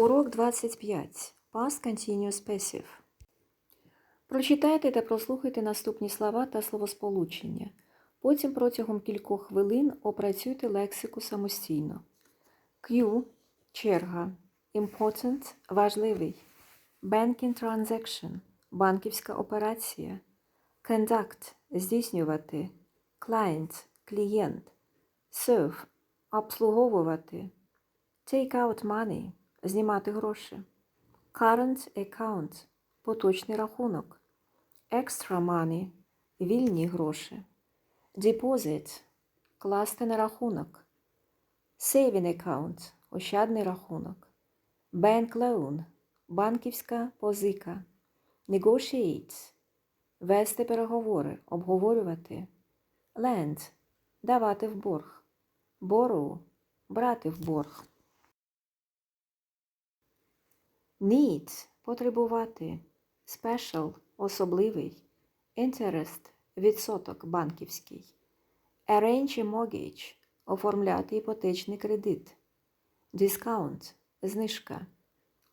Урок 25. Past Continuous Passive. Прочитайте та прослухайте наступні слова та словосполучення. Потім протягом кількох хвилин опрацюйте лексику самостійно. Q – черга. Important – важливий. Banking transaction – банківська операція. Conduct – здійснювати. Client – клієнт. Serve – обслуговувати. Take out money – знімати гроші. Current account – поточний рахунок. Extra money – вільні гроші. Deposit – класти на рахунок. Saving account – ощадний рахунок. Bank loan – банківська позика. Negotiate – вести переговори, обговорювати. Lend – давати в борг. Borrow – брати в борг. Need – потребувати. Special – особливий. Interest – відсоток банківський. Arrange mortgage – оформляти іпотечний кредит. Discount – знижка.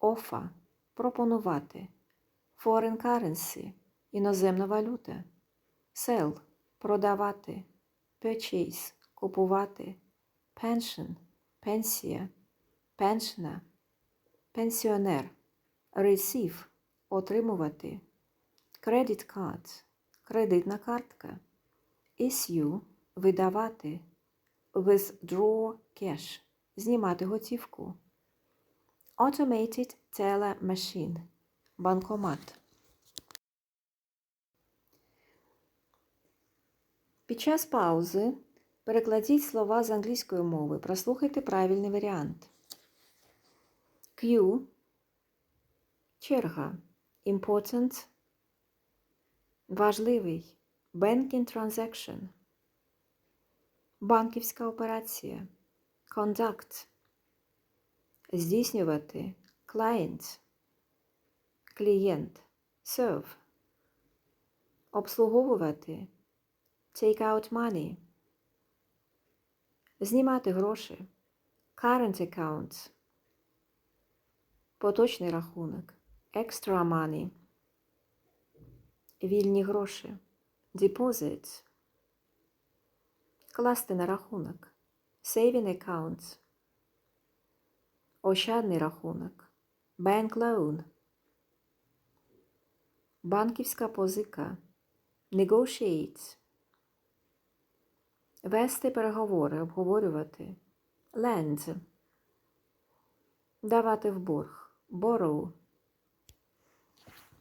Offer – пропонувати. Foreign currency – іноземна валюта. Sell – продавати. Purchase – купувати. Pension – пенсія. Pensioner – пенсіонер. Receive – отримувати. Credit card – кредитна картка. Issue – видавати. Withdraw cash – знімати готівку. Automated teller machine – банкомат. Під час паузи перекладіть слова з англійської мови. Прослухайте правильний варіант. Q – черга. Important – важливий. Banking transaction – банківська операція. Conduct – здійснювати. Client – клієнт. Serve – обслуговувати. Take out money – знімати гроші. Current account – поточний рахунок. Extra money – вільні гроші. Deposit – класти на рахунок. Saving account – ощадний рахунок. Bank loan – банківська позика. Negotiate – вести переговори, обговорювати. Lend – давати в борг. Borrow –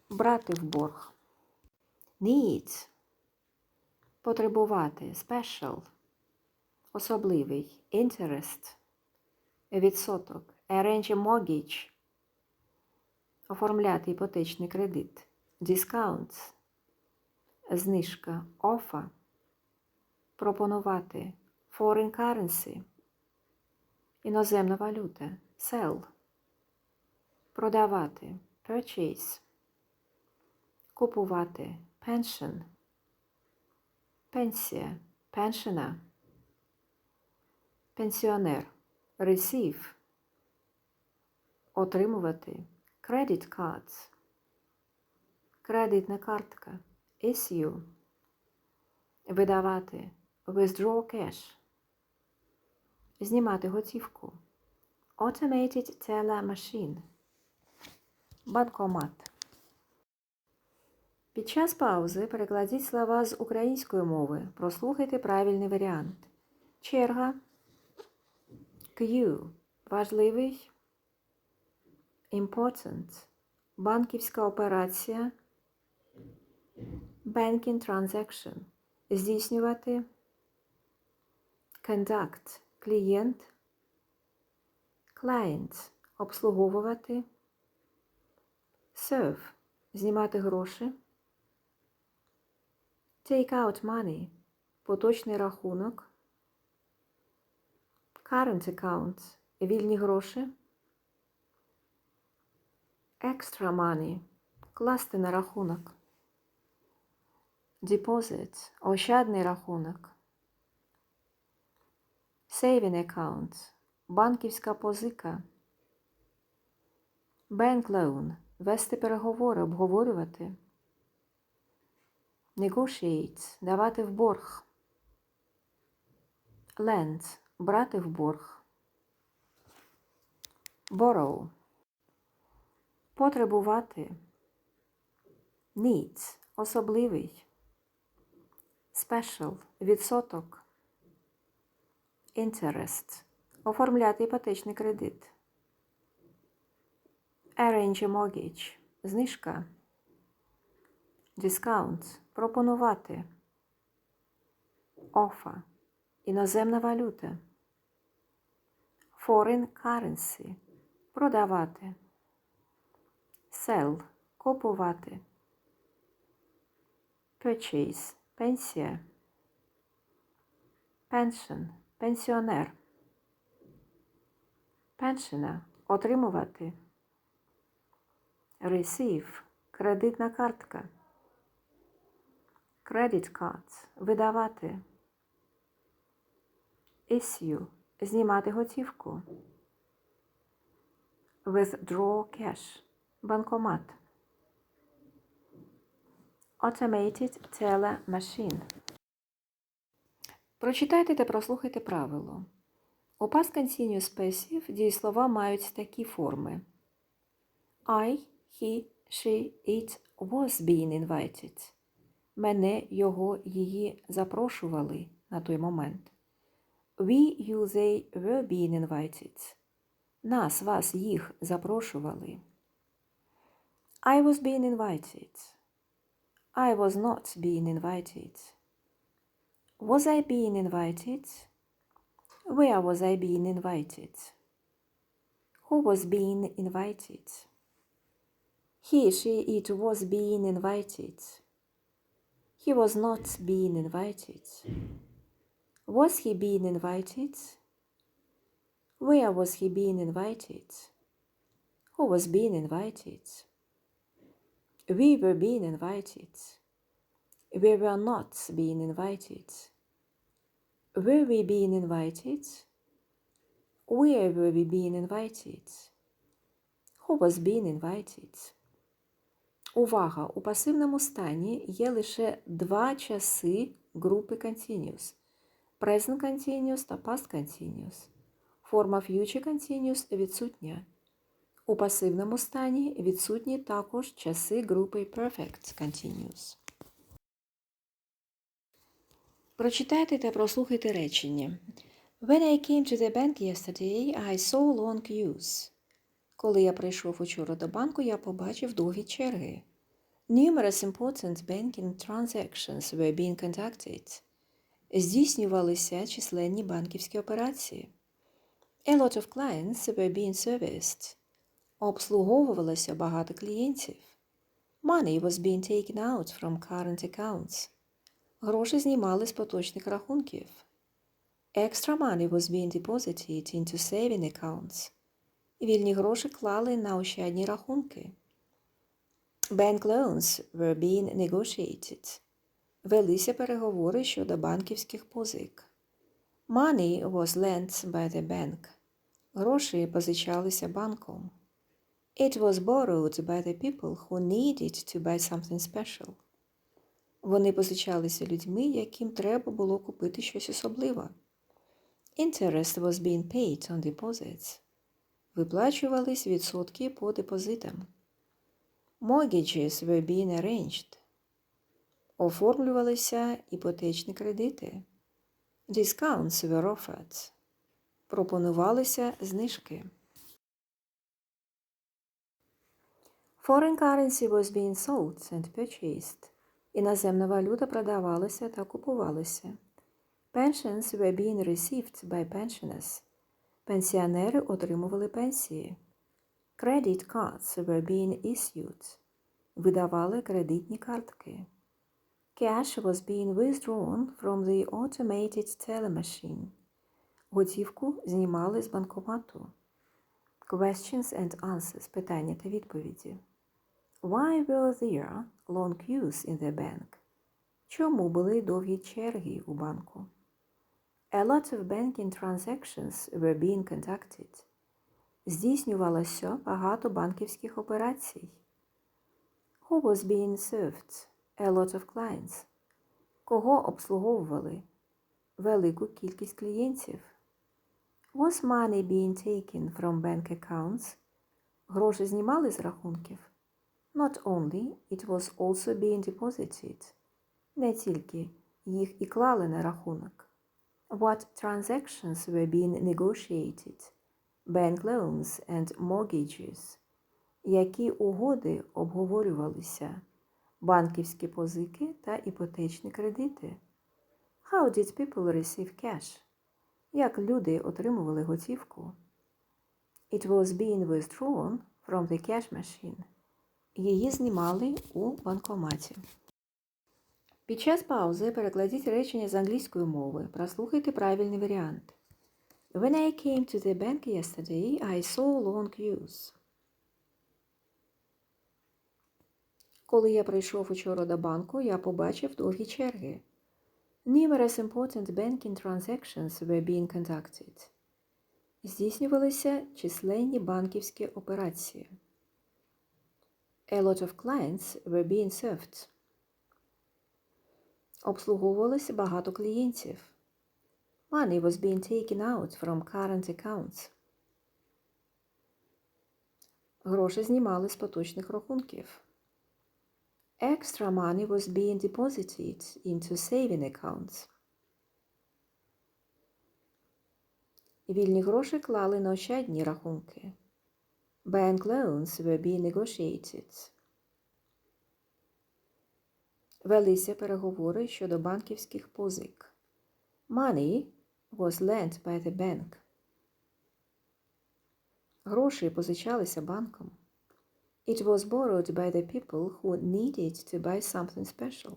брати в борг. Need – потребувати. Special – особливий. Interest – відсоток. Arrange mortgage – оформляти іпотечний кредит. Discount – знижка. Offer – пропонувати. Foreign currency – іноземна валюта. Sell – продавати. Purchase – купувати. Pension – пенсія. Pensioner – пенсіонер. Receive – отримувати. Credit cards – кредитна картка. Issue – видавати. Withdraw cash – знімати готівку. Automated teller machine – банкомат. Під час паузи перекладіть слова з української мови. Прослухайте правильний варіант. Черга. Q. Важливий. Important. Банківська операція. Banking transaction. Здійснювати. Conduct. Клієнт. Client. Обслуговувати. Serve. Знімати гроші. Take out money. Поточний рахунок. Current account. Вільні гроші. Extra money. Класти на рахунок. Deposit. Ощадний рахунок. Saving account. Банківська позика. Bank loan – вести переговори, обговорювати. Negotiate – давати в борг. Lend – брати в борг. Borrow – потребувати. Needs – особливий. Special – відсоток. Interest – оформляти іпотечний кредит. Arrange a mortgage – знижка. Discount – пропонувати. Offer – іноземна валюта. Foreign currency – продавати. Sell – купувати. Purchase – пенсія. Pension – пенсіонер. Pensioner – отримувати. Receive – кредитна картка. Credit card – видавати. Issue – знімати готівку. Withdraw cash – банкомат. Automated Teller Machine. Прочитайте та прослухайте правило. У past continuous passive дієслова мають такі форми. I, he, she, it was being invited. Мене, його, її запрошували на той момент. We, you, they were being invited. Нас, вас, їх запрошували. I was being invited. I was not being invited. Was I being invited? Where was I being invited? Who was being invited? He, she, it was being invited. He was not being invited. Was he being invited? Where was he being invited? Who was being invited? We were being invited. We were not being invited. Were we being invited? Where were we being invited? Who was being invited? Увага! У пасивному стані є лише два часи групи continuous. Present continuous та past continuous. Форма future continuous відсутня. У пасивному стані відсутні також часи групи Perfect Continuous. Прочитайте та прослухайте речення. When I came to the bank yesterday, I saw long queues. Коли я прийшов учора до банку, я побачив довгі черги. Numerous important banking transactions were being conducted. Здійснювалися численні банківські операції. A lot of clients were being serviced. Обслуговувалося багато клієнтів. Money was being taken out from current accounts. Гроші знімали з поточних рахунків. Extra money was being deposited into saving accounts. Вільні гроші клали на ощадні рахунки. Bank loans were being negotiated. Велися переговори щодо банківських позик. Money was lent by the bank. Гроші позичалися банком. It was borrowed by the people who needed to buy something special. Вони позичалися людьми, яким треба було купити щось особливе. Interest was being paid on deposits. Виплачувались відсотки по депозитам. Mortgages were being arranged. Оформлювалися іпотечні кредити. Discounts were offered. Пропонувалися знижки. Foreign currency was being sold and purchased. Іноземна валюта продавалася та купувалася. Pensions were being received by pensioners. Пенсіонери отримували пенсії. Credit cards were being issued. Видавали кредитні картки. Cash was being withdrawn from the automated teller machine. Готівку знімали з банкомату. Questions and answers – питання та відповіді. Why were there long queues in the bank? Чому були довгі черги у банку? A lot of banking transactions were being conducted. Здійснювалося багато банківських операцій. Who was being served? A lot of clients. Кого обслуговували? Велику кількість клієнтів. Was money being taken from bank accounts? Гроші знімали з рахунків. Not only, it was also being deposited. Не тільки їх і клали на рахунок. What transactions were being negotiated? Bank loans and mortgages. Які угоди обговорювалися? Банківські позики та іпотечні кредити. How did people receive cash? Як люди отримували готівку? It was being withdrawn from the cash machine. Її знімали у банкоматі. Під час паузи перекладіть речення з англійської мови. Прослухайте правильний варіант. When I came to the bank yesterday, I saw long queues. Коли я прийшов учора до банку, я побачив довгі черги. Numerous important banking transactions were being conducted. Здійснювалися численні банківські операції. A lot of clients were being served. Обслуговувалося багато клієнтів. Money was being taken out from current accounts. Гроші знімали з поточних рахунків. Extra money was being deposited into saving accounts. Вільні гроші клали на ощадні рахунки. Bank loans were being negotiated. Велися переговори щодо банківських позик. Money was lent by the bank. Гроші позичалися банком. It was borrowed by the people who needed to buy something special.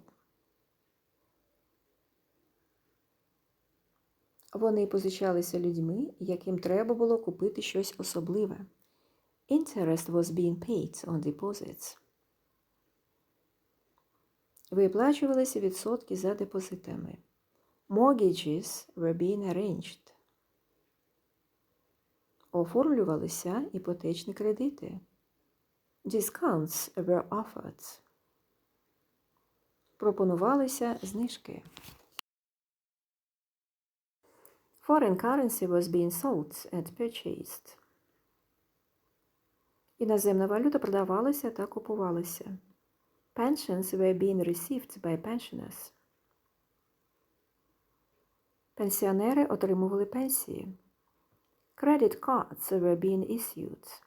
Вони позичалися людьми, яким треба було купити щось особливе. Interest was being paid on deposits. Виплачувалися відсотки за депозитами. Mortgages were being arranged. Оформлювалися іпотечні кредити. Discounts were offered. Пропонувалися знижки. Foreign currency was being sold and purchased. Іноземна валюта продавалася та купувалася. Pensions were being received by pensioners. Пенсіонери отримували пенсії. Credit cards were being issued.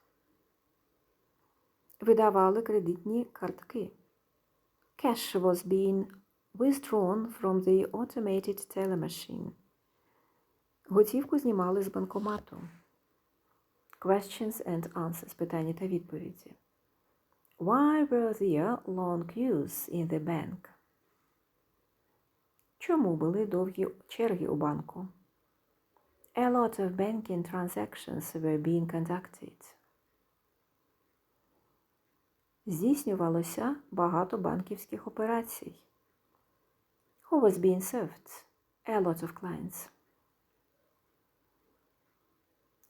Видавали кредитні картки. Cash was being withdrawn from the automated teller machine. Готівку знімали з банкомату. Questions and answers. Питання та відповіді. Why were there long queues in the bank? Чому були довгі черги у банку? A lot of banking transactions were being conducted. Здійснювалося багато банківських операцій. Who was being served? A lot of clients.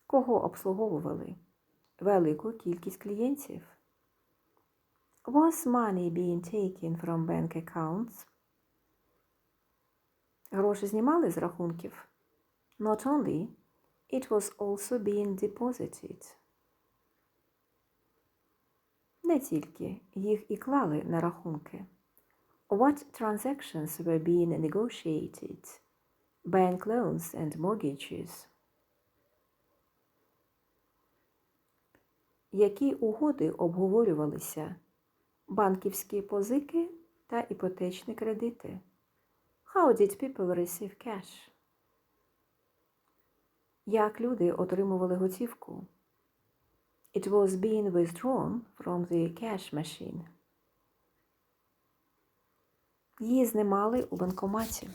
Кого обслуговували? Велику кількість клієнтів. Was money being taken from bank accounts? Гроші знімали з рахунків. Not only, it was also being deposited. Не тільки їх і клали на рахунки. What transactions were being negotiated? Bank loans and mortgages. Які угоди обговорювалися? Банківські позики та іпотечні кредити. How did people receive cash? Як люди отримували готівку? It was being withdrawn from the cash machine. Її знімали у банкоматі.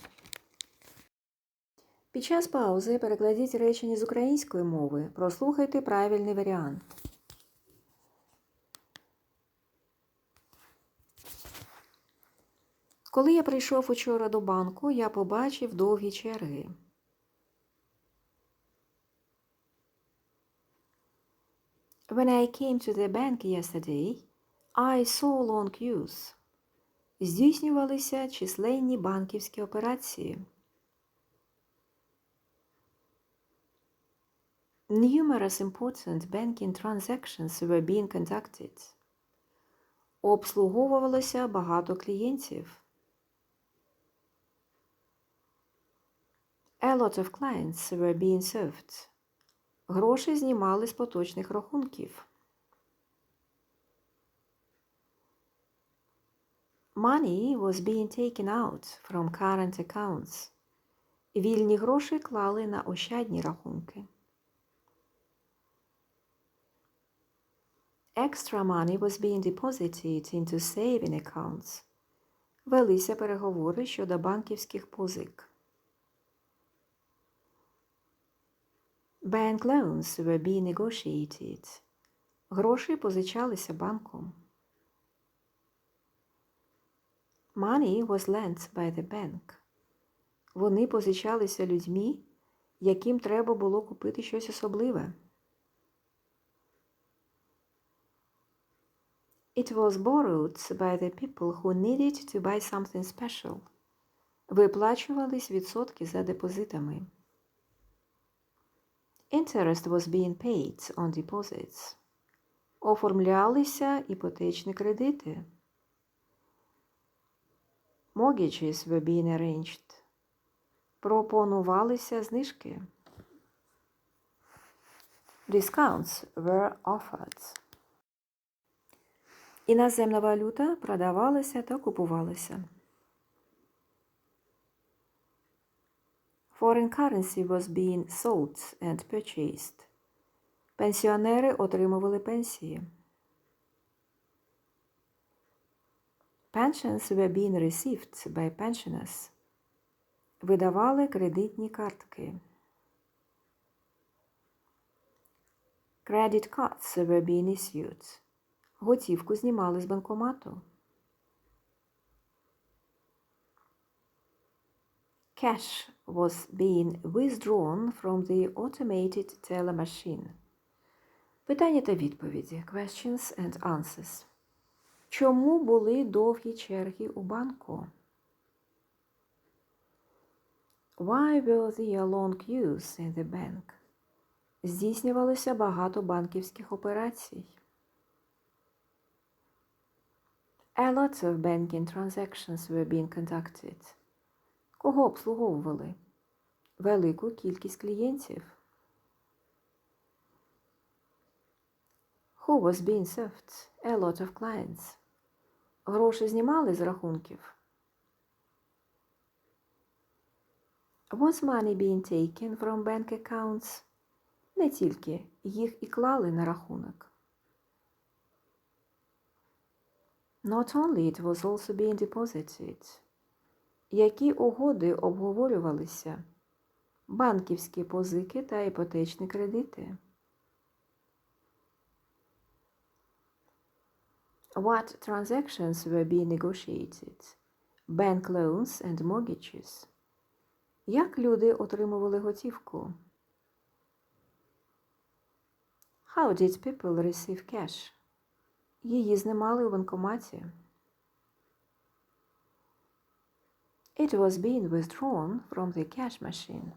Під час паузи перекладіть речення з української мови. Прослухайте правильний варіант. Коли я прийшов учора до банку, я побачив довгі черги. When I came to the bank yesterday, I saw long queues. Здійснювалися численні банківські операції. Numerous important banking transactions were being conducted. Обслуговувалося багато клієнтів. A lot of clients were being served. Гроші знімали з поточних рахунків. Money was being taken out from current accounts. Вільні гроші клали на ощадні рахунки. Extra money was being deposited into saving accounts. Велися переговори щодо банківських позик. Bank loans were being negotiated. Гроші позичалися банком. Money was lent by the bank. Вони позичалися людьми, яким треба було купити щось особливе. It was borrowed by the people who needed to buy something special. Виплачувались відсотки за депозитами. Interest was being paid on deposits. Оформлялися іпотечні кредити. Mortgages were being arranged. Пропонувалися знижки. Discounts were offered. Іноземна валюта продавалася та купувалася. Foreign currency was being sold and purchased. Пенсіонери отримували пенсії. Pensions were being received by pensioners. Видавали кредитні картки. Credit cards were being issued. Готівку знімали з банкомату. Cash was being withdrawn from the automated teller machine. Питання та відповіді. Questions and answers. Чому були довгі черги у банку? Why were there long queues in the bank? Здійснювалося багато банківських операцій. A lot of banking transactions were being conducted. Кого обслуговували? Велику кількість клієнтів. Who was being served? A lot of clients. Гроші знімали з рахунків. Was money being taken from bank accounts? Не тільки їх і клали на рахунок. Not only it was also being deposited. Які угоди обговорювалися? Банківські позики та іпотечні кредити. What transactions were being negotiated? Bank loans and mortgages. Як люди отримували готівку? How did people receive cash? Її знімали у банкоматі. It was being withdrawn from the cash machine.